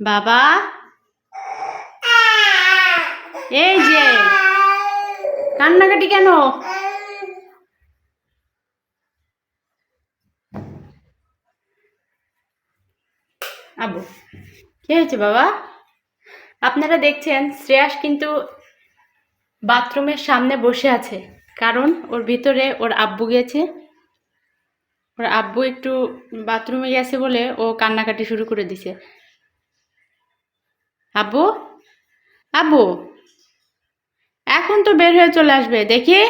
বাবা? এই যে, কান্নাকাটি কেন? আবু, কি হয়েছে বাবা? আপনারা দেখছেন, শ্রেয়াস কিন্তু বাথরুমের সামনে বসে আছে, কারণ ওর ভিতরে ওর আব্বু গেছে। ওর আব্বু একটু বাথরুমে গেছে বলে ও কান্নাকাটি শুরু করে দিছে। আব্বু? আব্বু? এখন তো বের হয়ে চলে আসবে, দেখি।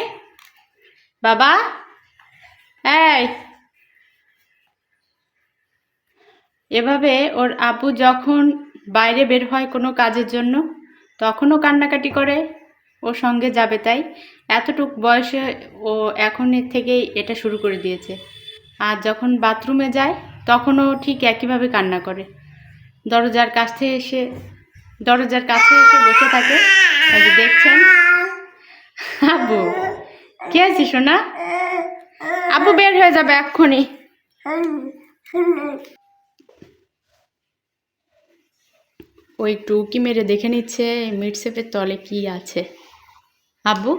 বাবা? এই। এভাবে ওর আব্বু যখন বাইরে বের হয় কোনো কাজের জন্য, তখনও কান্নাকাটি করে ওর সঙ্গে যাবে তাই। এতটুক বয়সে ও এখনের থেকেই এটা শুরু করে দিয়েছে। আর যখন বাথরুমে যায়, তখনও ঠিক একইভাবে কান্না করে। দরজার কাছ থেকে এসে দরজার কাছে এসে বসে থাকে। দেখছেন? আব্বু, কে আছিস সোনা? আব্বু বের হয়ে যাবে এক্ষুনি। ও একটু মেরে দেখে নিচ্ছে মিটসেপের তলে কি আছে। আব্বু?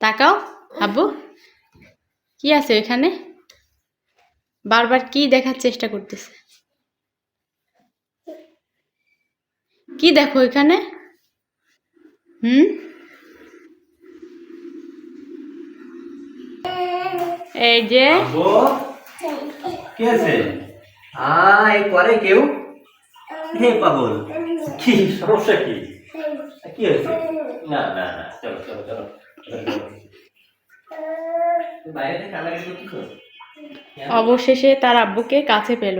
তাকাও, আব্বু। কি আছে ওইখানে? বারবার কি দেখার চেষ্টা করতেছে? কি দেখো এখানে? হুম? এই যে কে আছে আ করে কেউ? হে পাগল, কি সমস্যা কি? কি হয়েছে? না না না, চলো চলো চলো। বাইরে করতেছো অবশেষে তার আব্বুকে কাছে পেল।